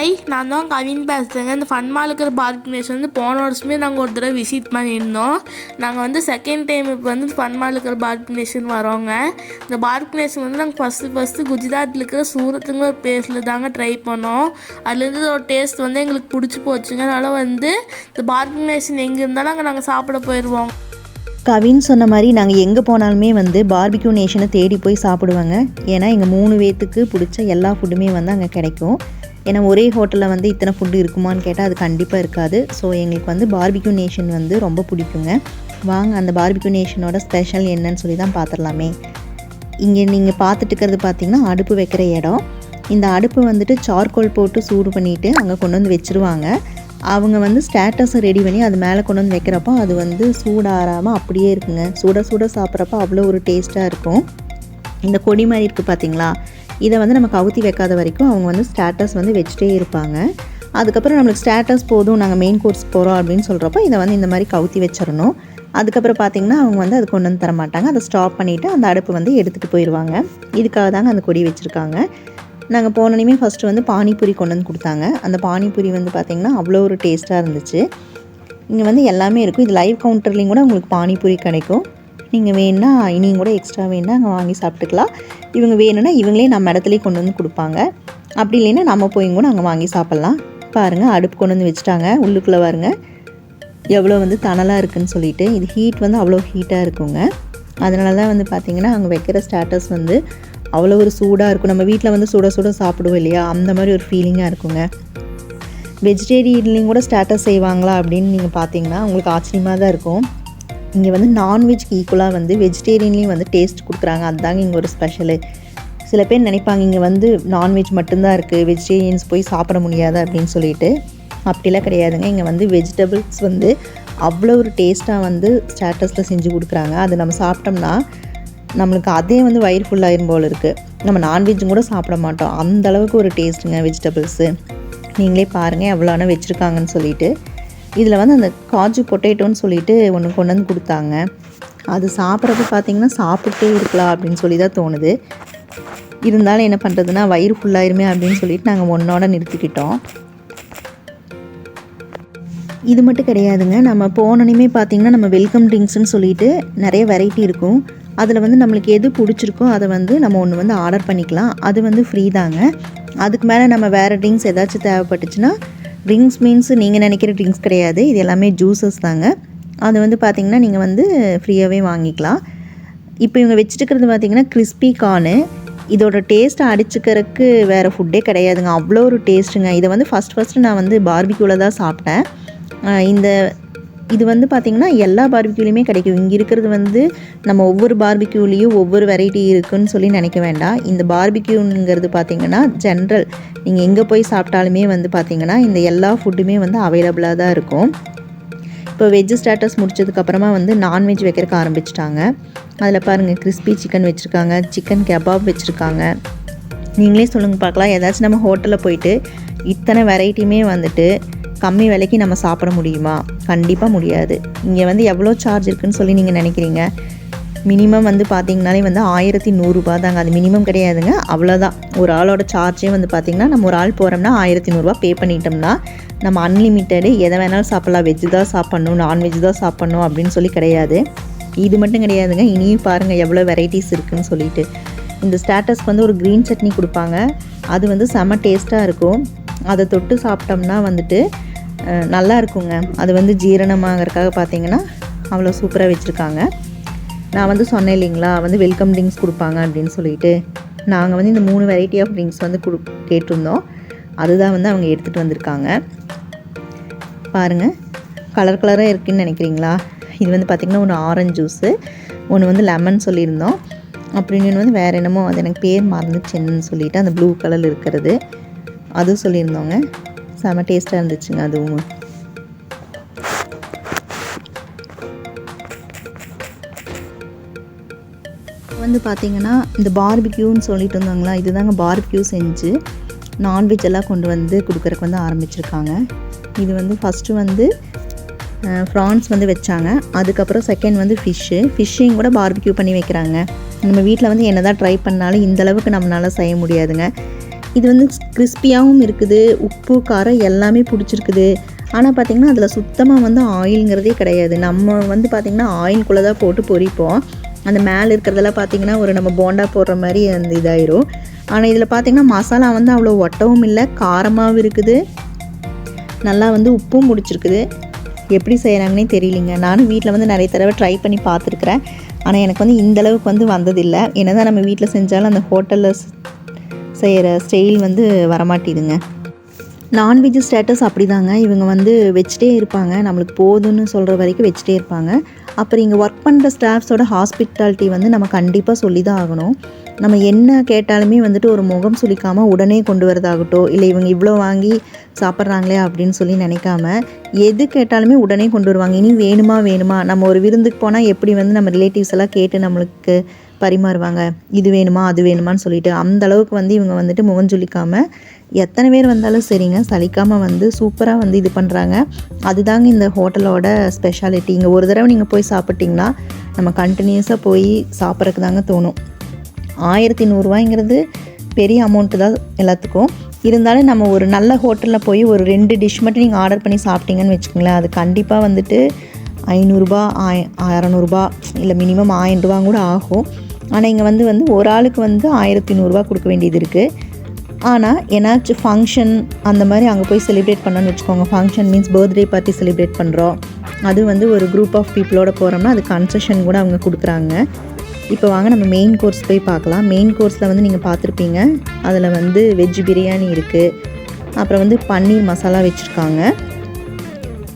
ஐ நான் தான் கவின் பேசுகிறேங்க இந்த ஃபன் மால் இருக்கிற பார்க் வந்து போன வருஷமே நாங்கள் ஒரு தடவை விசிட் பண்ணியிருந்தோம். நாங்கள் வந்து செகண்ட் டைம் இப்போ வந்து ஃபன் மால் இருக்கிற பார்க் நேஷன் வரோங்க. இந்த பார்க் நேஷன் வந்து நாங்கள் ஃபஸ்ட்டு ஃபஸ்ட்டு குஜராத்தில் இருக்கிற சூரத்துங்கிற ஒரு பிளேஸில் தாங்க ட்ரை பண்ணோம். அதுலேருந்து ஒரு டேஸ்ட் வந்து எங்களுக்கு பிடிச்சி போச்சுங்க. அதனால் வந்து இந்த பார்க் நேஷன் எங்கே இருந்தாலும் அங்கே நாங்கள் சாப்பிட போயிடுவோம் கவின் சொன்ன மாதிரி நாங்கள் எங்கே போனாலுமே வந்து பார்பிக்யூ நேஷனை தேடி போய் சாப்பிடுவாங்க. ஏன்னா எங்கள் மூணு பேர்த்துக்கு பிடிச்ச எல்லா ஃபுட்டுமே வந்து அங்கே கிடைக்கும். ஏன்னா ஒரே ஹோட்டலில் வந்து இத்தனை ஃபுட்டு இருக்குமான்னு கேட்டால் அது கண்டிப்பாக இருக்காது. ஸோ எங்களுக்கு வந்து பார்பிக்யூ நேஷன் வந்து ரொம்ப பிடிக்குங்க. வாங்க அந்த பார்பிக்யூ நேஷனோட ஸ்பெஷல் என்னன்னு சொல்லி தான் பார்த்துடலாமே இங்கே நீங்கள் பார்த்துட்டு இருக்கிறது பார்த்தீங்கன்னா அடுப்பு வைக்கிற இடம். இந்த அடுப்பு வந்துட்டு சார்கோல் போட்டு சூடு பண்ணிவிட்டு அங்கே கொண்டு வந்து வச்சுருவாங்க. அவங்க வந்து ஸ்டேட்டஸை ரெடி பண்ணி அது மேலே கொண்டு வந்து வைக்கிறப்போ அது வந்து சூடாறாமல் அப்படியே இருக்குங்க. சுட சுட சாப்பிட்றப்ப அவ்வளோ ஒரு டேஸ்ட்டாக இருக்கும். இந்த கொடி மாதிரி இருக்குது பார்த்தீங்களா இதை வந்து நம்ம கவுத்தி வைக்காத வரைக்கும் அவங்க வந்து ஸ்டேட்டஸ் வந்து வச்சுட்டே இருப்பாங்க. அதுக்கப்புறம் நம்மளுக்கு ஸ்டேட்டஸ் போதும் நாங்கள் மெயின் கோர்ஸ் போகிறோம் அப்படின்னு சொல்கிறப்போ இதை வந்து இந்த மாதிரி கவுத்தி வச்சிடணும். அதுக்கப்புறம் பார்த்தீங்கன்னா அவங்க வந்து அது கொண்டு வந்து தர மாட்டாங்க. அதை ஸ்டாப் பண்ணிவிட்டு அந்த அடுப்பு வந்து எடுத்துகிட்டு போயிடுவாங்க இதுக்காக தாங்க அந்த கொடி வச்சுருக்காங்க. நாங்கள் போனோனையுமே ஃபஸ்ட்டு வந்து பானிபூரி கொண்டு வந்து கொடுத்தாங்க. அந்த பானிபூரி வந்து பார்த்திங்கன்னா அவ்வளோ ஒரு டேஸ்ட்டாக இருந்துச்சு. இங்கே வந்து எல்லாமே இருக்கும். இது லைவ் கவுண்டர்லேயும் கூட உங்களுக்கு பானிபூரி கிடைக்கும். நீங்கள் வேணுன்னா இனியும் கூட எக்ஸ்ட்ரா வேணுன்னா அங்கே வாங்கி சாப்பிட்டுக்கலாம். இவங்க வேணும்னா இவங்களே நம்ம இடத்துலையே கொண்டு வந்து கொடுப்பாங்க. அப்படி இல்லைன்னா நம்ம போய் கூட அங்கே வாங்கி சாப்பிட்லாம். பாருங்கள் அடுப்பு கொண்டு வந்து வச்சுட்டாங்க. உள்ளுக்குள்ளே பாருங்க. எவ்வளோ வந்து தணலாக இருக்குன்னு சொல்லிட்டு இது ஹீட் வந்து அவ்வளோ ஹீட்டாக இருக்குங்க. அதனால தான் வந்து பார்த்திங்கன்னா அங்கே வைக்கிற ஸ்டேட்டஸ் வந்து அவ்வளோ ஒரு சூடாக இருக்கும். நம்ம வீட்டில் வந்து சுட சுட சாப்பிடுவோம் இல்லையா? அந்த மாதிரி ஒரு ஃபீலிங்காக இருக்குங்க. வெஜிடேரியன்லேயும் கூட ஸ்டேட்டஸ் செய்வாங்களா அப்படின்னு நீங்கள் பார்த்தீங்கன்னா உங்களுக்கு ஆச்சரியமாக தான் இருக்கும். இங்கே வந்து நான்வெஜ்க்கு ஈக்குவலாக வந்து வெஜிடேரியன்லேயும் வந்து டேஸ்ட் கொடுக்குறாங்க. அதுதாங்க இங்கே ஒரு ஸ்பெஷலு சில பேர் நினைப்பாங்க இங்கே வந்து நான்வெஜ் மட்டும்தான் இருக்குது வெஜிடேரியன்ஸ் போய் சாப்பிட முடியாது அப்படின்னு சொல்லிட்டு. அப்படிலாம் கிடையாதுங்க. இங்கே வந்து வெஜிடபிள்ஸ் வந்து அவ்வளோ ஒரு டேஸ்ட்டாக வந்து ஸ்டேட்டஸில் செஞ்சு கொடுக்குறாங்க. அது நம்ம சாப்பிட்டோம்னா நம்மளுக்கு அதே வந்து வயிறு ஃபுல்லாயிரும் போல் இருக்குது நம்ம நான்வெஜ்ஜும் கூட சாப்பிட மாட்டோம். அந்த அளவுக்கு ஒரு டேஸ்ட்டுங்க வெஜிடபிள்ஸு நீங்களே பாருங்கள் எவ்வளோனா வச்சுருக்காங்கன்னு சொல்லிட்டு. இதில் வந்து அந்த காஜு பொட்டேட்டோன்னு சொல்லிட்டு ஒன்று கொண்டு வந்து கொடுத்தாங்க. அது சாப்பிட்றப்ப பார்த்தீங்கன்னா சாப்பிட்டே இருக்கலாம் அப்படின்னு சொல்லி தான் தோணுது. இருந்தாலும் என்ன பண்ணுறதுன்னா வயிறு ஃபுல்லாயிருமே அப்படின்னு சொல்லிட்டு நாங்கள் ஒன்றோட நிறுத்திக்கிட்டோம். இது மட்டும் கிடையாதுங்க. நம்ம போனோனையுமே பார்த்தீங்கன்னா நம்ம வெல்கம் ட்ரிங்க்ஸ்னு சொல்லிட்டு நிறைய வெரைட்டி இருக்கும். அதில் வந்து நம்மளுக்கு எது பிடிச்சிருக்கோ அதை வந்து நம்ம ஒன்று வந்து ஆர்டர் பண்ணிக்கலாம். அது வந்து ஃப்ரீ தாங்க. அதுக்கு மேலே நம்ம வேறு ட்ரிங்க்ஸ் ஏதாச்சும் தேவைப்பட்டுச்சுன்னா ட்ரிங்க்ஸ் மீன்ஸ் நீங்கள் நினைக்கிற ட்ரிங்க்ஸ் கிடையாது. இது எல்லாமே ஜூஸஸ் தாங்க. அது வந்து பார்த்திங்கன்னா நீங்கள் வந்து ஃப்ரீயாகவே வாங்கிக்கலாம். இப்போ இவங்க வச்சுட்டுக்கிறது பார்த்திங்கன்னா கிறிஸ்பி கார்னு இதோட டேஸ்ட்டை அடிச்சுக்கிறதுக்கு வேறு ஃபுட்டே கிடையாதுங்க. அவ்வளோ ஒரு டேஸ்ட்டுங்க இதை வந்து ஃபஸ்ட் ஃபஸ்ட்டு நான் வந்து பார்பிக்யூவில் தான் சாப்பிட்டேன். இந்த இது வந்து பார்த்திங்கன்னா எல்லா பார்பிக்யூலையுமே கிடைக்கும். இங்கே இருக்கிறது வந்து நம்ம ஒவ்வொரு பார்பிக்யூலேயும் ஒவ்வொரு வெரைட்டி இருக்குன்னு சொல்லி நினைக்க வேண்டாம். இந்த பார்பிக்யூங்கிறது பார்த்திங்கன்னா ஜென்ரல் நீங்கள் எங்கே போய் சாப்பிட்டாலுமே வந்து பார்த்திங்கன்னா இந்த எல்லா ஃபுட்டுமே வந்து அவைலபிளாக தான் இருக்கும். இப்போ வெஜ் ஸ்டேட்டஸ் முடிச்சதுக்கப்புறமா வந்து நான்வெஜ் வைக்கிறக்க ஆரம்பிச்சிட்டாங்க. அதில் பாருங்கள் கிறிஸ்பி சிக்கன் வச்சுருக்காங்க சிக்கன் கெபாப் வச்சுருக்காங்க. நீங்களே சொல்லுங்கள் பார்க்கலாம். ஏதாச்சும் நம்ம ஹோட்டலில் போயிட்டு இத்தனை வெரைட்டியுமே வந்துட்டு கம்மி விலைக்கு நம்ம சாப்பிட முடியுமா? கண்டிப்பாக முடியாது. இங்கே வந்து எவ்வளோ சார்ஜ் இருக்குன்னு சொல்லி நீங்கள் நினைக்கிறீங்க? மினிமம் வந்து பார்த்தீங்கனாலே வந்து ஆயிரத்தி நூறுரூபா தாங்க. அது மினிமம் கிடையாதுங்க. அவ்வளோதான் ஒரு ஆளோட சார்ஜே வந்து பார்த்திங்கன்னா நம்ம ஒரு ஆள் போகிறோம்னா ஆயிரத்தி நூறுரூவா பே பண்ணிட்டோம்னா நம்ம அன்லிமிட்டெடு எதை வேணாலும் சாப்பிட்லாம். வெஜ்ஜு தான் சாப்பிட்ணும் நான்வெஜ் தான் சாப்பிட்ணும் அப்படின்னு சொல்லி கிடையாது. இது மட்டும் கிடையாதுங்க. இனியும் பாருங்கள் எவ்வளோ வெரைட்டிஸ் இருக்குன்னு சொல்லிட்டு. இந்த ஸ்டேட்டஸ்க்கு வந்து ஒரு க்ரீன் சட்னி கொடுப்பாங்க. அது வந்து செம டேஸ்ட்டாக இருக்கும். அதை தொட்டு சாப்பிட்டோம்னா வந்துட்டு நல்லா இருக்குங்க. அது வந்து ஜீரணமாகறதுக்காக பார்த்தீங்கன்னா அவ்வளோ சூப்பராக வச்சுருக்காங்க. நான் வந்து சொன்னேன் இல்லைங்களா வந்து வெல்கம் ட்ரிங்க்ஸ் கொடுப்பாங்க அப்படின்னு சொல்லிட்டு. நாங்கள் வந்து இந்த மூணு வெரைட்டி ஆஃப் ட்ரிங்க்ஸ் வந்து கொடு கேட்டிருந்தோம். அதுதான் வந்து அவங்க எடுத்துகிட்டு வந்திருக்காங்க. பாருங்கள் கலர் கலராக இருக்குன்னு நினைக்கிறீங்களா? இது வந்து பார்த்திங்கன்னா ஒன்று ஆரஞ்சு ஜூஸு ஒன்று வந்து லெமன் சொல்லியிருந்தோம். அப்படின்னு வந்து வேறு என்னமோ அது எனக்கு பேர் மறந்துச்சுன்னு சொல்லிட்டு அந்த ப்ளூ கலர் இருக்கிறது. அதுவும் சொல்லியிருந்தோங்க. செம டேஸ்ட்டாக இருந்துச்சுங்க அதுவும். வந்து பார்த்தீங்கன்னா இந்த பார்பிக்யூன்னு சொல்லிட்டு இருந்தாங்களா இதுதாங்க பார்பிக்யூ செஞ்சு நான்வெஜ் எல்லாம் கொண்டு வந்து கொடுக்குறக்கு வந்து ஆரம்பிச்சிருக்காங்க. இது வந்து ஃபஸ்ட்டு வந்து ஃப்ரான்ஸ் வந்து வச்சாங்க. அதுக்கப்புறம் செகண்ட் வந்து ஃபிஷ்ஷு ஃபிஷ்ஷையும் கூட பார்பிக்யூ பண்ணி வைக்கிறாங்க. நம்ம வீட்டில் வந்து என்ன தான் ட்ரை பண்ணாலும் இந்த அளவுக்கு செய்ய முடியாதுங்க. இது வந்து கிறிஸ்பியாகவும் இருக்குது உப்பு காரம் எல்லாமே பிடிச்சிருக்குது. ஆனால் பார்த்திங்கன்னா அதில் சுத்தமாக வந்து ஆயிலுங்கிறதே கிடையாது. நம்ம வந்து பார்த்திங்கன்னா ஆயில்குள்ளே தான் போட்டு பொரிப்போம். அந்த மேலே இருக்கிறதெல்லாம் பார்த்திங்கன்னா ஒரு நம்ம போண்டா போடுற மாதிரி அந்த இதாயிரும். ஆனால் இதில் பார்த்திங்கன்னா மசாலா வந்து அவ்வளோ ஒட்டவும் இல்லை காரமாகவும் இருக்குது. நல்லா வந்து உப்பும் முடிச்சிருக்குது எப்படி செய்கிறாங்கன்னே தெரியலிங்க. நானும் வீட்டில் வந்து நிறைய தடவை ட்ரை பண்ணி பார்த்துருக்குறேன். ஆனால் எனக்கு வந்து இந்தளவுக்கு வந்து வந்ததில்லை. என்ன தான் நம்ம வீட்டில் செஞ்சாலும் அந்த ஹோட்டலில் செய்கிற ஸ்டைல் வந்து வரமாட்டேதுங்க. நான்வெஜ் ஸ்டேட்டஸ் அப்படிதாங்க. இவங்க வந்து வச்சுட்டே இருப்பாங்க. நம்மளுக்கு போதும்னு சொல்கிற வரைக்கும் வச்சுட்டே இருப்பாங்க. அப்புறம் இங்கே ஒர்க் பண்ணுற ஸ்டாஃப்ஸோட ஹாஸ்பிட்டாலிட்டி வந்து நம்ம கண்டிப்பாக சொல்லி தான் ஆகணும். நம்ம என்ன கேட்டாலுமே வந்துட்டு ஒரு முகம் சுளிக்காமல் உடனே கொண்டு வரதாகட்டும் இல்லை இவங்க இவ்வளோ வாங்கி சாப்பிட்றாங்களே அப்படின்னு சொல்லி நினைக்காம எது கேட்டாலுமே உடனே கொண்டு வருவாங்க. இனி வேணுமா வேணுமா? நம்ம ஒரு விருந்துக்கு போனால் எப்படி வந்து நம்ம ரிலேட்டிவ்ஸ் எல்லாம் கேட்டு நம்மளுக்கு பரிமாறுவாங்க. இது வேணுமா அது வேணுமான்னு சொல்லிட்டு அந்த அளவுக்கு வந்து இவங்க வந்துட்டு முகஞ்சொலிக்காமல் எத்தனை பேர் வந்தாலும் சரிங்க. சலிக்காமல் வந்து சூப்பராக வந்து இது பண்ணுறாங்க அதுதாங்க இந்த ஹோட்டலோட ஸ்பெஷாலிட்டி இங்கே ஒரு தடவை நீங்கள் போய் சாப்பிட்டிங்கன்னா நம்ம கண்டினியூஸாக போய் சாப்பிட்றதுக்கு தாங்க தோணும். ஆயிரத்தி நூறுரூவாய்ங்கிறது பெரிய அமௌண்ட்டு தான் எல்லாத்துக்கும். இருந்தாலும் நம்ம ஒரு நல்ல ஹோட்டலில் போய் ஒரு ரெண்டு டிஷ் மட்டும் நீங்கள் ஆர்டர் பண்ணி சாப்பிட்டீங்கன்னு வச்சுக்கோங்களேன். அது கண்டிப்பாக வந்துட்டு ஐநூறுரூபா ஆய அறநூறுபா இல்லை மினிமம் ஆயிரம் ரூபா கூட ஆகும். ஆனால் இங்கே வந்து வந்து ஒரு ஆளுக்கு வந்து ஆயிரத்தி நூறுரூவா கொடுக்க வேண்டியது இருக்குது ஆனால் ஏன்னாச்சும் ஃபங்க்ஷன் அந்த மாதிரி அங்கே போய் செலிப்ரேட் பண்ணோன்னு வச்சுக்கோங்க. Function means birthday party celebrate பண்ணுறோம் அது வந்து ஒரு குரூப் ஆஃப் பீப்புளோட போகிறோம்னா அது கன்செஷன் கூட அவங்க கொடுக்குறாங்க. இப்போ வாங்க நம்ம மெயின் கோர்ஸ் போய் பார்க்கலாம். மெயின் கோர்ஸில் வந்து நீங்கள் பார்த்துருப்பீங்க. அதில் வந்து வெஜ் பிரியாணி இருக்குது அப்புறம் வந்து பன்னீர் மசாலா வச்சுருக்காங்க.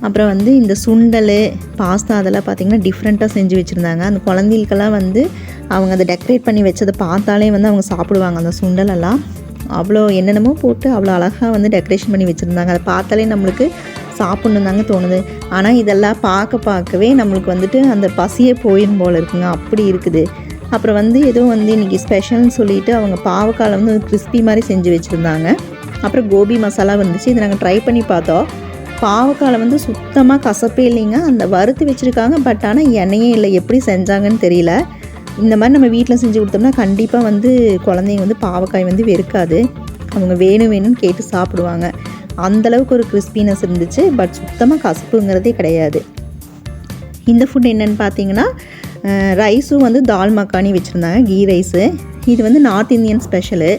அப்புறம் வந்து இந்த சுண்டல் பாஸ்தா அதெல்லாம் பார்த்திங்கன்னா டிஃப்ரெண்ட்டாக செஞ்சு வச்சுருந்தாங்க. அந்த குழந்தைகளுக்கெல்லாம் வந்து அவங்க அதை டெக்கரேட் பண்ணி வச்சதை பார்த்தாலே வந்து அவங்க சாப்பிடுவாங்க. அந்த சுண்டலெல்லாம் அவ்வளோ என்னென்னமோ போட்டு அவ்வளோ அழகாக வந்து டெக்கரேஷன் பண்ணி வச்சுருந்தாங்க. அதை பார்த்தாலே நம்மளுக்கு சாப்பிட்ணும் தாங்க தோணுது. ஆனால் இதெல்லாம் பார்க்க பார்க்கவே நம்மளுக்கு வந்துட்டு அந்த பசியே போயிடும் போல் இருக்குங்க. அப்படி இருக்குது. அப்புறம் வந்து ஏதோ வந்து இன்றைக்கி ஸ்பெஷல்னு சொல்லிவிட்டு அவங்க பாவக்காயில் வந்து கிறிஸ்பி மாதிரி செஞ்சு வச்சுருந்தாங்க. அப்புறம் கோபி மசாலா வந்துச்சு. இதை நாங்கள் ட்ரை பண்ணி பார்த்தோம். பாவக்காயில் வந்து சுத்தமாக கசப்பே இல்லைங்க. அந்த வறுத்து வச்சுருக்காங்க. பட் ஆனால் எண்ணெயே இல்லை. எப்படி செஞ்சாங்கன்னு தெரியல. இந்த மாதிரி நம்ம வீட்டில் செஞ்சு கொடுத்தோம்னா கண்டிப்பாக வந்து குழந்தைங்க வந்து பாவக்காய் வந்து வெறுக்காது. அவங்க வேணும் வேணும்னு கேட்டு சாப்பிடுவாங்க. அந்தளவுக்கு ஒரு கிறிஸ்பினஸ் இருந்துச்சு. பட் சுத்தமாக கசப்புங்கிறதே கிடையாது. இந்த ஃபுட் என்னென்னு பார்த்தீங்கன்னா ரைஸும் வந்து தால் மக்கானி வச்சுருந்தாங்க. கீ ரைஸு இது வந்து நார்த் இந்தியன் ஸ்பெஷலு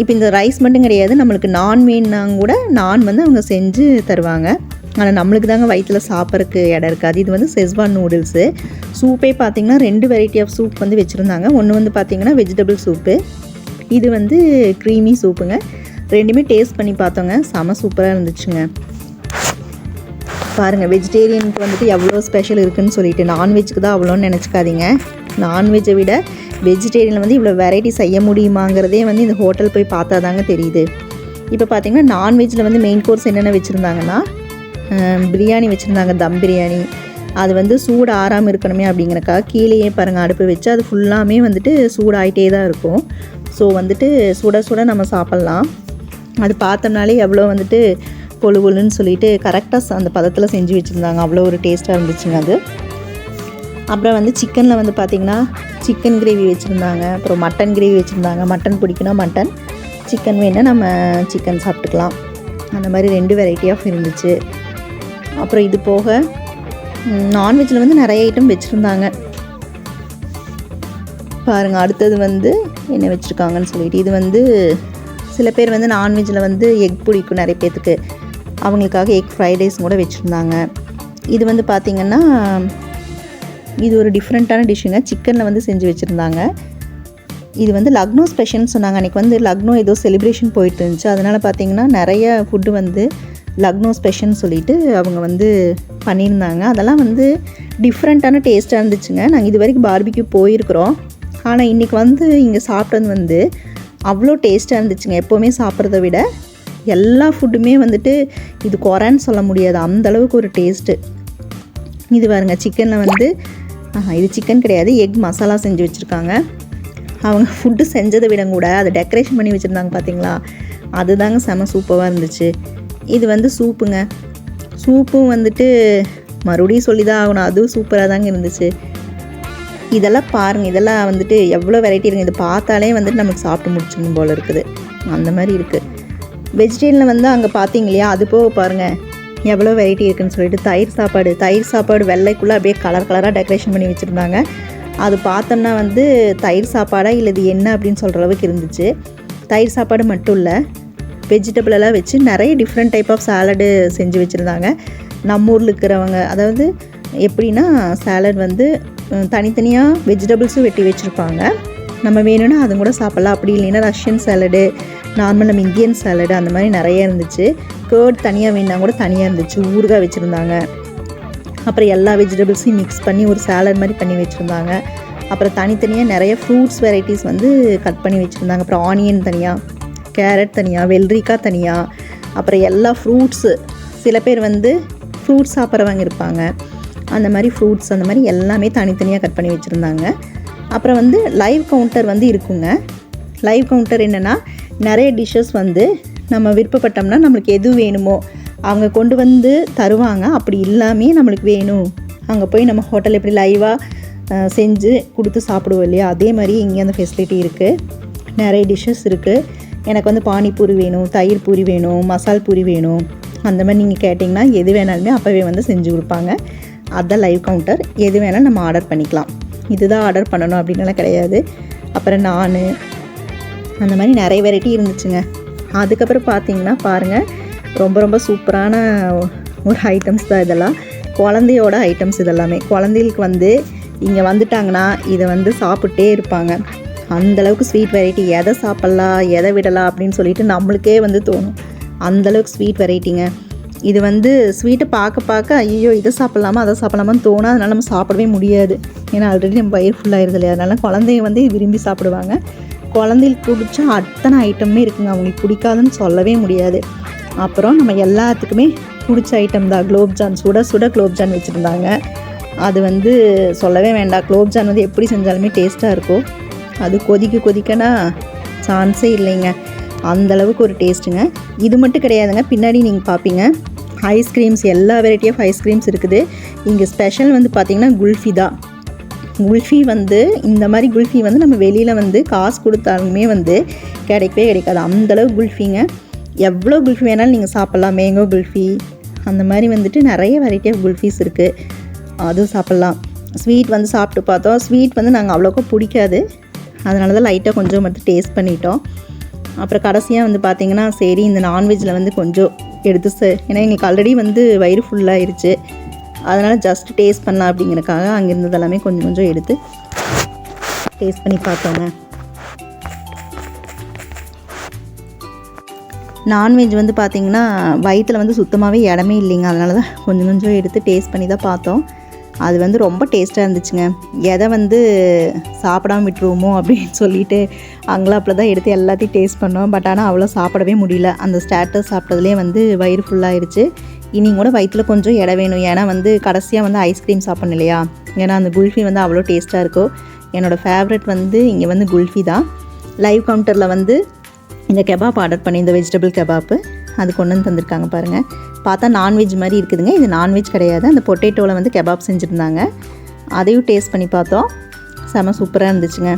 இப்போ இந்த ரைஸ் மட்டும் கிடையாது. நம்மளுக்கு நான் வேணுனாங்க கூட நான் வந்து அவங்க செஞ்சு தருவாங்க. ஆனால் நம்மளுக்கு தாங்க வயிற்றில் சாப்பிட்றதுக்கு இடம் இருக்காது. இது வந்து செஸ்வான் நூடுல்ஸு சூப்பே பார்த்திங்கன்னா ரெண்டு வெரைட்டி ஆஃப் சூப் வந்து வச்சுருந்தாங்க. ஒன்று வந்து பார்த்திங்கன்னா வெஜிடபிள் சூப்பு இது வந்து க்ரீமி சூப்புங்க ரெண்டுமே டேஸ்ட் பண்ணி பார்த்தோங்க. செம சூப்பராக இருந்துச்சுங்க. பாருங்கள் வெஜிடேரியனுக்கு வந்துட்டு எவ்வளோ ஸ்பெஷல் இருக்குதுன்னு சொல்லிட்டு நான்வெஜ்க்கு தான் அவ்வளோன்னு நினச்சிக்காதீங்க. நான்வெஜ்ஜை விட வெஜிடேரியனில் வந்து இவ்வளோ வெரைட்டி செய்ய முடியுமாங்கிறதே வந்து இந்த ஹோட்டல் போய் பார்த்தா தாங்க தெரியுது. இப்போ பார்த்தீங்கன்னா நான்வெஜ்ஜில் வந்து மெயின் கோர்ஸ் என்னென்ன வச்சுருந்தாங்கன்னா பிரியாணி வச்சுருந்தாங்க தம் பிரியாணி. அது வந்து சூடு ஆறாமல் இருக்கணுமே அப்படிங்கிறக்காக கீழேயே பாருங்கள் அடுப்பு வச்சு அது ஃபுல்லாமே வந்துட்டு சூடாகிட்டே தான் இருக்கும். ஸோ வந்துட்டு சுட சுட நம்ம சாப்பிட்லாம். அது பார்த்தோம்னாலே எவ்வளோ வந்துட்டு பொழு பொழுன்னு சொல்லிட்டு கரெக்டாக அந்த பதத்தில் செஞ்சு வச்சுருந்தாங்க. அவ்வளோ ஒரு டேஸ்ட்டாக இருந்துச்சுங்க அது. அப்புறம் வந்து சிக்கனில் வந்து பார்த்திங்கன்னா சிக்கன் கிரேவி வச்சுருந்தாங்க. அப்புறம் மட்டன் கிரேவி வச்சுருந்தாங்க. மட்டன் பிடிக்குன்னா மட்டன் சிக்கன் வேணால் நம்ம சிக்கன் சாப்பிட்டுக்கலாம். அந்த மாதிரி ரெண்டு வெரைட்டி ஆஃப் இருந்துச்சு. அப்புறம் இது போக நான்வெஜ்ஜில் வந்து நிறைய ஐட்டம் வச்சுருந்தாங்க. பாருங்கள் அடுத்தது வந்து என்ன வச்சுருக்காங்கன்னு சொல்லிட்டு இது வந்து சில பேர் வந்து நான்வெஜ்ஜில் வந்து எக் பிடிக்கும் நிறைய பேர்த்துக்கு அவங்களுக்காக எக் ஃப்ரைட் ரைஸ் கூட வச்சுருந்தாங்க. இது வந்து பார்த்திங்கன்னா இது ஒரு டிஃப்ரெண்ட்டான டிஷ்ஷுங்க சிக்கனில் வந்து செஞ்சு வச்சுருந்தாங்க. இது வந்து லக்னோ ஸ்பெஷல்னு சொன்னாங்க. அன்றைக்கி வந்து லக்னோ ஏதோ செலிப்ரேஷன் போயிட்டு இருந்துச்சு. அதனால் பார்த்திங்கன்னா நிறைய ஃபுட்டு வந்து லக்னோ ஸ்பெஷல்னு சொல்லிட்டு அவங்க வந்து பண்ணியிருந்தாங்க. அதெல்லாம் வந்து டிஃப்ரெண்ட்டான டேஸ்ட்டாக இருந்துச்சுங்க. நாங்கள் இது வரைக்கும் பார்பிக்யூ போயிருக்கிறோம். ஆனால் இன்றைக்கி வந்து இங்கே சாப்பிட்டது வந்து அவ்வளோ டேஸ்ட்டாக இருந்துச்சுங்க. எப்போவுமே சாப்பிட்றத விட எல்லா ஃபுட்டுமே வந்துட்டு இது குறைன்னு சொல்ல முடியாது. அந்த அளவுக்கு ஒரு டேஸ்ட்டு இது பாருங்க சிக்கனில் வந்து இது சிக்கன் கிடையாது. எக் மசாலா செஞ்சு வச்சுருக்காங்க. அவங்க ஃபுட்டு செஞ்சதை விட கூட அதை டெக்கரேஷன் பண்ணி வச்சுருந்தாங்க பார்த்தீங்களா அதுதாங்க செம சூப்பராக இருந்துச்சு. இது வந்து சூப்புங்க. சூப்பும் வந்துட்டு மறுபடியும் சொல்லி தான் ஆகணும். அதுவும் சூப்பராக தாங்க இருந்துச்சு. இதெல்லாம் பாருங்கள் இதெல்லாம் வந்துட்டு எவ்வளோ வெரைட்டி இருக்குது இது பார்த்தாலே வந்துட்டு நமக்கு சாப்பிட்டு முடிச்சிடணும் போல் இருக்குது. அந்த மாதிரி இருக்குது வெஜிடேரியனில் வந்து அங்கே பார்த்தீங்க இல்லையா? அது போக பாருங்கள் எவ்வளோ வெரைட்டி இருக்குதுன்னு சொல்லிட்டு தயிர் சாப்பாடு. தயிர் சாப்பாடு வெள்ளைக்குள்ளே அப்படியே கலர் கலராக டெக்கரேஷன் பண்ணி வச்சுருந்தாங்க. அது பார்த்தோம்னா வந்து தயிர் சாப்பாடா இல்லை இது என்ன அப்படின்னு சொல்கிற அளவுக்கு இருந்துச்சு. தயிர் சாப்பாடு மட்டும் இல்லை. வெஜிடபிள் எல்லாம் வச்சு நிறைய டிஃப்ரெண்ட் டைப் ஆஃப் சாலடு செஞ்சு வச்சுருந்தாங்க. நம்ம ஊரில் இருக்கிறவங்க அதாவது எப்படின்னா சாலட் வந்து தனித்தனியாக வெஜிடபிள்ஸும் வெட்டி வச்சுருப்பாங்க. நம்ம வேணும்னா அது கூட சாப்பிட்லாம். அப்படி இல்லைன்னா ரஷ்யன் சாலடு நார்மல் நம்ம இந்தியன் சாலடு அந்த மாதிரி நிறைய இருந்துச்சு. கேர்ட் தனியாக வேணுனா கூட தனியாக இருந்துச்சு. ஊறுகாய் வச்சுருந்தாங்க. அப்புறம் எல்லா வெஜிடபிள்ஸையும் மிக்ஸ் பண்ணி ஒரு சாலட் மாதிரி பண்ணி வச்சுருந்தாங்க. அப்புறம் தனித்தனியாக நிறைய ஃப்ரூட்ஸ் வெரைட்டிஸ் வந்து கட் பண்ணி வச்சுருந்தாங்க. அப்புறம் ஆனியன் தனியாக கேரட் தனியாக வெள்ளரிக்காய் தனியாக அப்புறம் எல்லா ஃப்ரூட்ஸு சில பேர் வந்து ஃப்ரூட்ஸ் சாப்பிட்றவங்க இருப்பாங்க. அந்த மாதிரி ஃப்ரூட்ஸ் அந்த மாதிரி எல்லாமே தனித்தனியாக கட் பண்ணி வச்சுருந்தாங்க. அப்புறம் வந்து லைவ் கவுண்டர் வந்து இருக்குங்க. லைவ் கவுண்டர் என்னென்னா நிறைய டிஷ்ஷஸ் வந்து நம்ம விருப்பப்பட்டோம்னா நம்மளுக்கு எது வேணுமோ அவங்க கொண்டு வந்து தருவாங்க. அப்படி இல்லாமே நம்மளுக்கு வேணும். அங்கே போய் நம்ம ஹோட்டல் எப்படி லைவாக செஞ்சு கொடுத்து சாப்பிடுவோம் இல்லையா? அதே மாதிரி இங்கே அந்த ஃபெசிலிட்டி இருக்குது நிறைய டிஷ்ஷஸ் இருக்குது எனக்கு வந்து பானிபூரி வேணும் தயிர் பூரி வேணும் மசால் பூரி வேணும். அந்த மாதிரி நீங்கள் கேட்டிங்கன்னா எது வேணாலுமே அப்போவே வந்து செஞ்சு கொடுப்பாங்க. அதுதான் லைவ் கவுண்டர் எது வேணாலும் நம்ம ஆர்டர் பண்ணிக்கலாம். இதுதான் ஆர்டர் பண்ணணும் அப்படின்லாம் கிடையாது. அப்புறம் நான் அந்த மாதிரி நிறைய வெரைட்டி இருந்துச்சுங்க. அதுக்கப்புறம் பார்த்தீங்கன்னா பாருங்கள் ரொம்ப ரொம்ப சூப்பரான ஒரு ஐட்டம்ஸ் தான் இதெல்லாம். குழந்தையோட ஐட்டம்ஸ் இதெல்லாமே. குழந்தைகளுக்கு வந்து இங்கே வந்துட்டாங்கன்னா இதை வந்து சாப்பிட்டே இருப்பாங்க. அந்தளவுக்கு ஸ்வீட் வெரைட்டி எதை சாப்பிட்லாம் எதை விடலாம் அப்படின்னு சொல்லிட்டு நம்மளுக்கே வந்து தோணும். அந்தளவுக்கு ஸ்வீட் வெரைட்டிங்க இது வந்து ஸ்வீட்டை பார்க்க பார்க்க ஐயோ இதை சாப்பிட்லாமா அதை சாப்பிட்லாமான்னு தோணும் அதனால் நம்ம சாப்பிடவே முடியாது. ஏன்னா ஆல்ரெடி நம்ம வயிறு ஃபுல்லாகிருது இல்லையா? அதனால் குழந்தைய வந்து விரும்பி சாப்பிடுவாங்க. குழந்தைகளுக்கு பிடிச்ச அத்தனை ஐட்டமே இருக்குங்க. அவங்களுக்கு பிடிக்காதுன்னு சொல்லவே முடியாது. அப்புறம் நம்ம எல்லாத்துக்குமே பிடிச்ச ஐட்டம் தான். குலோப்ஜான் சுட சுட குலோப்ஜான் வச்சுருந்தாங்க. அது வந்து சொல்லவே வேண்டாம். குலோப்ஜான் வந்து எப்படி செஞ்சாலுமே டேஸ்ட்டாக இருக்கும். அது கொதிக்க கொதிக்கனா சான்ஸே இல்லைங்க. அந்த அளவுக்கு ஒரு டேஸ்ட்டுங்க. இது மட்டும் கிடையாதுங்க. பின்னாடி நீங்கள் பார்ப்பீங்க ஐஸ்கிரீம்ஸ் எல்லா வெரைட்டி ஆஃப் ஐஸ்கிரீம்ஸ் இருக்குது. இங்கே ஸ்பெஷல் வந்து பார்த்திங்கன்னா குல்ஃபி தான். குல்ஃபி வந்து இந்த மாதிரி குல்ஃபி வந்து நம்ம வெளியில் வந்து காசு கொடுத்தாலுமே வந்து கிடைக்கவே கிடைக்காது. அந்தளவு குல்ஃபிங்க. எவ்வளோ குல்ஃபி வேணாலும் நீங்கள் சாப்பிட்லாம். மேங்கோ குல்ஃபி அந்த மாதிரி வந்துட்டு நிறைய வெரைட்டி ஆஃப் குல்ஃபீஸ் இருக்குது அதுவும் சாப்பிட்லாம். ஸ்வீட் வந்து சாப்பிட்டு பார்த்தோம். ஸ்வீட் வந்து நாங்கள் அவ்வளோக்கா பிடிக்காது. அதனால தான் லைட்டாக கொஞ்சம் மட்டும் டேஸ்ட் பண்ணிட்டோம். அப்புறம் கடைசியாக வந்து பார்த்தீங்கன்னா சரி இந்த நான்வெஜ்ஜில் வந்து கொஞ்சம் எடுத்து ச ஏன்னா எங்களுக்கு ஆல்ரெடி வந்து வயிறு ஃபுல்லாகிருச்சு அதனால் ஜஸ்ட் டேஸ்ட் பண்ணலாம் அப்படிங்கிறக்காக அங்கே இருந்தது எல்லாமே கொஞ்சம் கொஞ்சம் எடுத்து டேஸ்ட் பண்ணி பார்த்தோங்க. நான்வெஜ் வந்து பார்த்திங்கன்னா வயிற்றில் வந்து சுத்தமாகவே இடமே இல்லைங்க. அதனால தான் கொஞ்சம் கொஞ்சம் எடுத்து டேஸ்ட் பண்ணி தான் பார்த்தோம். அது வந்து ரொம்ப டேஸ்ட்டாக இருந்துச்சுங்க. எதை வந்து சாப்பிடாம விட்டுருவோமோ அப்படின்னு சொல்லிட்டு அங்கலாப்பில் தான் எடுத்து எல்லாத்தையும் டேஸ்ட் பண்ணோம். பட் ஆனால் அவ்வளோ சாப்பிடவே முடியல. அந்த ஸ்டேட்டஸ் சாப்பிட்டதுலேயே வந்து வயிறு ஃபுல்லாகிடுச்சு இனி கூட வயிற்றில் கொஞ்சம் இடம் வேணும். ஏன்னா வந்து கடைசியாக வந்து ஐஸ்கிரீம் சாப்பிடணும் இல்லையா? ஏன்னா அந்த குல்ஃபி வந்து அவ்வளோ டேஸ்ட்டாக இருக்கும். என்னோடய ஃபேவரட் வந்து இங்கே வந்து குல்ஃபி தான். லைவ் கவுண்டரில் வந்து இந்த கெபாப் ஆர்டர் பண்ணி இந்த வெஜிடபிள் கெபாப்பு அது கொண்டு வந்து தந்திருக்காங்க பாருங்கள் பார்த்தா நான்வெஜ் மாதிரி இருக்குதுங்க. இது நான்வெஜ் கிடையாது. அந்த பொட்டேட்டோவில் வந்து கெபாப் செஞ்சுருந்தாங்க. அதையும் டேஸ்ட் பண்ணி பார்த்தோம். செம சூப்பராக இருந்துச்சுங்க.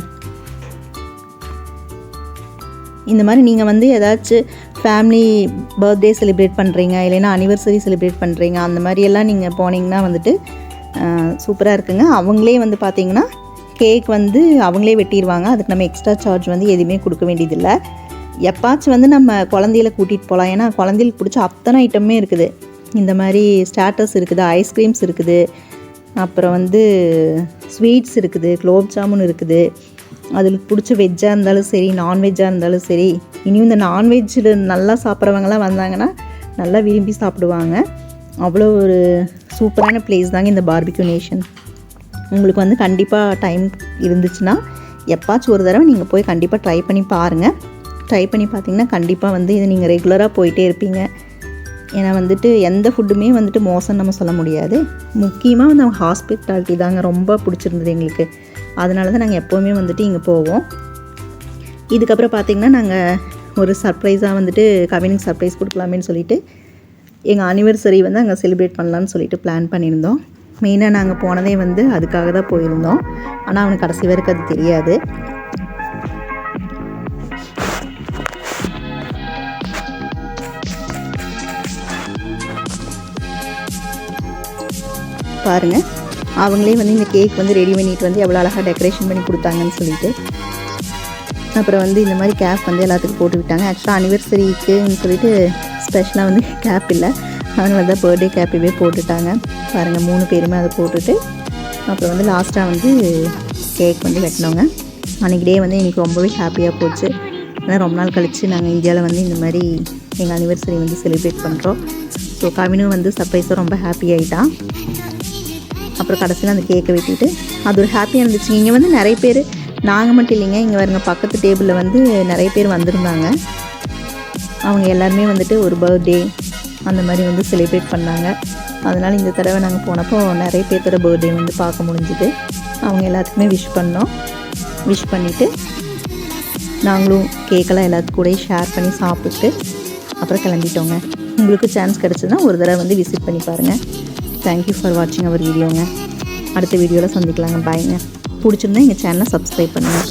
இந்த மாதிரி நீங்கள் வந்து ஏதாச்சும் ஃபேமிலி பர்த்டே செலிப்ரேட் பண்ணுறீங்க இல்லைன்னா அனிவர்சரி செலிப்ரேட் பண்ணுறீங்க அந்த மாதிரியெல்லாம் நீங்கள் போனீங்கன்னா வந்துட்டு சூப்பராக இருக்குங்க. அவங்களே வந்து பார்த்தீங்கன்னா கேக் வந்து அவங்களே வெட்டிடுவாங்க அதுக்கு நம்ம எக்ஸ்ட்ரா சார்ஜ் வந்து எதுவுமே கொடுக்க வேண்டியதில்லை. எப்பாச்சும் வந்து நம்ம குழந்தையில கூட்டிகிட்டு போகலாம் ஏன்னா குழந்தைகளுக்கு பிடிச்ச அத்தனை ஐட்டமே இருக்குது. இந்த மாதிரி ஸ்டாட்டர்ஸ் இருக்குது ஐஸ்கிரீம்ஸ் இருக்குது. அப்புறம் வந்து ஸ்வீட்ஸ் இருக்குது குலோப் ஜாமுன் இருக்குது. அதில் பிடிச்ச வெஜ்ஜாக இருந்தாலும் சரி நான்வெஜ்ஜாக இருந்தாலும் சரி இனியும் இந்த நான்வெஜ்ஜில் நல்லா சாப்பிட்றவங்களாம் வந்தாங்கன்னா நல்லா விரும்பி சாப்பிடுவாங்க. அவ்வளோ ஒரு சூப்பரான பிளேஸ் தாங்க இந்த பார்பிக்யூ நேஷன் உங்களுக்கு வந்து கண்டிப்பாக டைம் இருந்துச்சுன்னா எப்பாச்சும் ஒரு தடவை நீங்கள் போய் கண்டிப்பாக ட்ரை பண்ணி பாருங்கள் ட்ரை பண்ணி பார்த்தீங்கன்னா கண்டிப்பாக வந்து இது நீங்கள் ரெகுலராக போயிட்டே இருப்பீங்க. ஏன்னா வந்துட்டு எந்த ஃபுட்டுமே வந்துட்டு மோசம் நம்ம சொல்ல முடியாது. முக்கியமாக வந்து அவங்க ஹாஸ்பிட்டாலிட்டி தாங்க ரொம்ப பிடிச்சிருந்தது எங்களுக்கு. அதனால தான் நாங்கள் எப்போவுமே வந்துட்டு இங்கே போவோம். இதுக்கப்புறம் பார்த்திங்கன்னா நாங்கள் ஒரு சர்ப்ரைஸாக வந்துட்டு கவினிங் சர்ப்ரைஸ் கொடுக்கலாமேன்னு சொல்லிட்டு எங்கள் ஆனிவர்சரி வந்து அங்கே செலிப்ரேட் பண்ணலான்னு சொல்லிட்டு பிளான் பண்ணியிருந்தோம். மெயினாக நாங்கள் போனதே வந்து அதுக்காக தான் போயிருந்தோம். ஆனால் அவனுக்கு கடைசி வரைக்கும் அது தெரியாது. பாருங்கள் அவங்களே வந்து இந்த கேக் வந்து ரெடி பண்ணிட்டு வந்து எவ்வளோ அழகாக டெக்கரேஷன் பண்ணி கொடுத்தாங்கன்னு சொல்லிட்டு. அப்புறம் வந்து இந்த மாதிரி கேப் வந்து எல்லாத்துக்கும் போட்டு விட்டாங்க. ஆக்சுவலாக அனிவர்சரிக்குன்னு சொல்லிட்டு ஸ்பெஷலாக வந்து கேப் இல்லை. அதனால தான் பர்த்டே கேப்பவே போட்டுட்டாங்க. பாருங்கள் மூணு பேருமே அதை போட்டுட்டு. அப்புறம் வந்து லாஸ்ட்டாக வந்து கேக் வந்து வெட்டினோங்க அன்றைக்கி டே வந்து எங்களுக்கு ரொம்பவே ஹாப்பியாக போச்சு. ஏன்னா ரொம்ப நாள் கழித்து நாங்கள் இந்தியாவில் வந்து இந்த மாதிரி எங்கள் அனிவர்சரி வந்து செலிப்ரேட் பண்ணுறோம் ஸோ கவினும் வந்து சர்ப்ரைஸாக ரொம்ப ஹாப்பி ஆகிட்டான் அப்புறம் கடைசியில் அந்த கேக்கை வெட்டிட்டு அது ஒரு ஹாப்பியாக இருந்துச்சு. இங்கே வந்து நிறைய பேர் நாங்கள் மட்டும் இல்லைங்க இங்கே வருங்க பக்கத்து டேபிளில் வந்து நிறைய பேர் வந்திருந்தாங்க. அவங்க எல்லாருமே வந்துட்டு ஒரு பர்த்டே அந்த மாதிரி வந்து செலிப்ரேட் பண்ணாங்க. அதனால் இந்த தடவை நாங்கள் போனப்போ நிறைய பேர்த்தோட பர்த்டே வந்து பார்க்க முடிஞ்சுது. அவங்க எல்லாத்துக்குமே விஷ் பண்ணோம். விஷ் பண்ணிவிட்டு நாங்களும் கேக்கெல்லாம் எல்லாத்து கூட ஷேர் பண்ணி சாப்பிட்டு அப்புறம் கிளம்பிட்டோங்க. உங்களுக்கு சான்ஸ் கிடச்சதுன்னா ஒரு தடவை வந்து விசிட் பண்ணி பாருங்கள் தேங்க்யூ ஃபார் வாட்சிங் அவர் வீடியோங்க அடுத்த வீடியோவில் சந்திக்கலாங்க. பாய்ங்க பிடிச்சிருந்தா எங்கள் சேனலை சப்ஸ்கிரைப் பண்ணுங்கள்